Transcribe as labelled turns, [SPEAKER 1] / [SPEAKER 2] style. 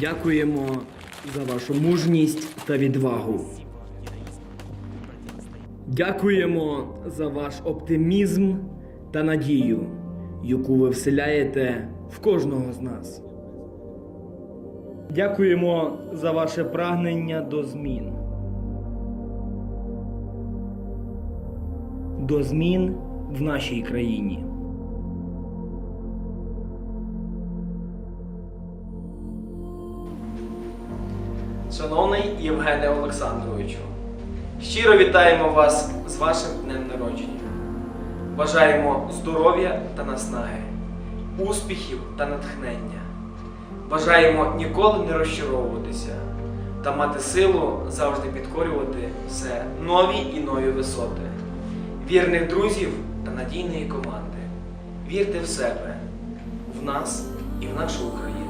[SPEAKER 1] Дякуємо за вашу мужність та відвагу. Дякуємо за ваш оптимізм та надію, яку ви вселяєте в кожного з нас. Дякуємо за ваше прагнення до змін. До змін в нашій країні.
[SPEAKER 2] Шановний Євгене Олександровичу, щиро вітаємо вас з вашим днем народження. Бажаємо здоров'я та наснаги, успіхів та натхнення. Бажаємо ніколи не розчаровуватися та мати силу завжди підкорювати все нові і нові висоти, вірних друзів та надійної команди. Вірте в себе, в нас і в нашу Україну.